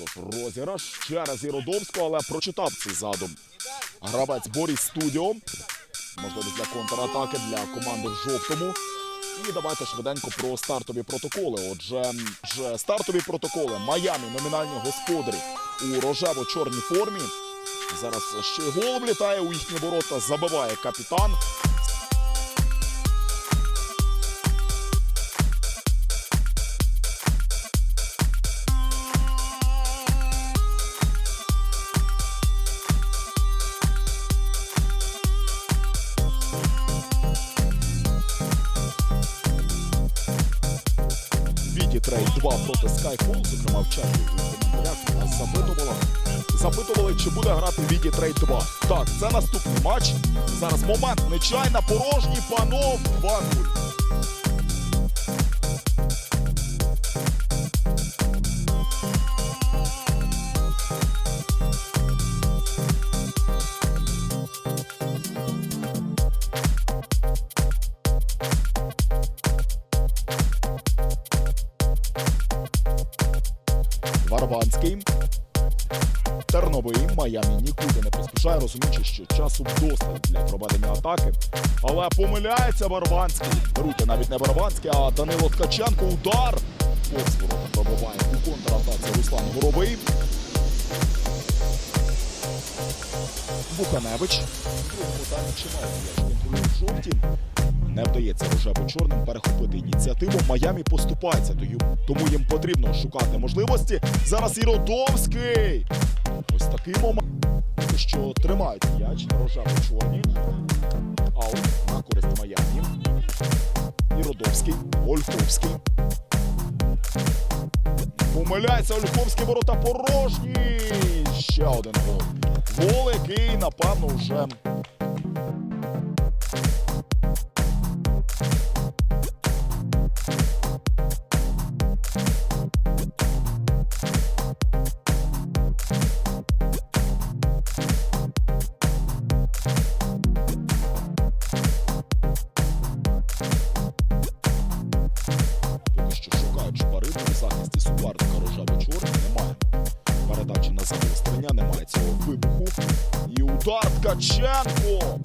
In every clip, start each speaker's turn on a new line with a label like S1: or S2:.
S1: Отож, розіграш через Іродовського, але прочитав цей задум. Гравець Борис Студіо. Можливість для контратаки для команди в жовтому. І давайте швиденько про стартові протоколи. Отже, ж стартові протоколи Майамі номінальні господарі у рожево-чорній формі. Зараз ще й гол влітає у їхні ворота, забиває капітан. Віті Трейд 2 проти Skyfall, зокрема в чаті нас запитували. Запитували, чи буде грати Віді Трейд 2. Так, це наступний матч. Зараз момент нечайна порожній панов 2-0. Варванський. Терновий Майамі нікуди не поспішає, розуміючи, що часу вдосталь для проведення атаки. Але помиляється Варванський. Беруть навіть не Варванський, а Данило Ткаченко. Удар. Повз ворота пробиває у контратаці Руслан Горовий. Буханевич. Другому таймі чимало м'яч контролює жовті. Не вдається рожево-чорним перехопити ініціативу. Майамі поступається, тому їм потрібно шукати можливості. Зараз Іродовський. Ось такий момент, що тримають м'яч рожево-чорні. Аут на користь Майамі. Іродовський, Ольховський. Помиляється Ольховський, ворота порожні. Ще один гол. Гол, який, напевно, вже у захисті суперника рожево-чорний. Немає передачі на загострення, немає цього вибуху. І удар Ткаченко.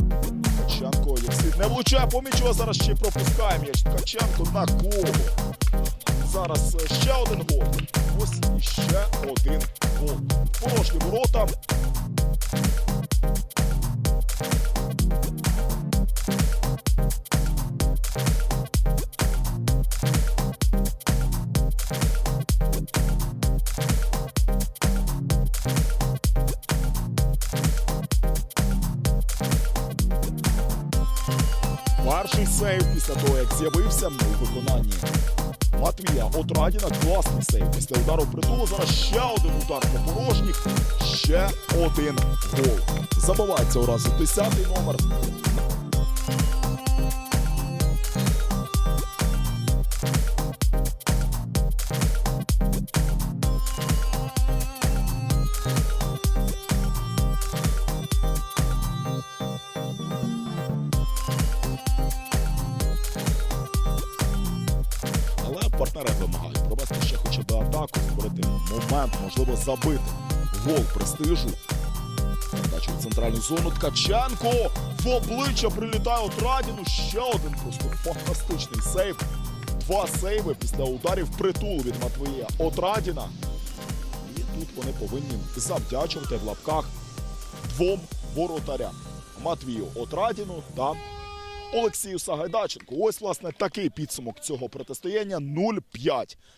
S1: Ткаченко, як слід не влучає по м'ячу, а зараз ще пропускає м'яч. Ткаченко на кого. Зараз е, ще один гол. Перший сейв після того, як з'явився у виконанні Матвія Отрадіна. Класний сейв. Після удару притулу зараз ще один удар по порожніх. Ще один гол. Забивається одразу 10-й номер. Партнери вимагають провести ще хоча б атаку, створити момент, можливо, забити гол престижу. Передача у центральну зону Ткаченко в обличчя прилітає Отрадіну. Ще один просто фантастичний сейв. Два сейви після ударів притул від Матвія Отрадіна. І тут вони повинні завдячувати в лапках двом воротарям Матвію Отрадіну та Олексію Сагайдаченку. Ось, власне, такий підсумок цього протистояння 0-5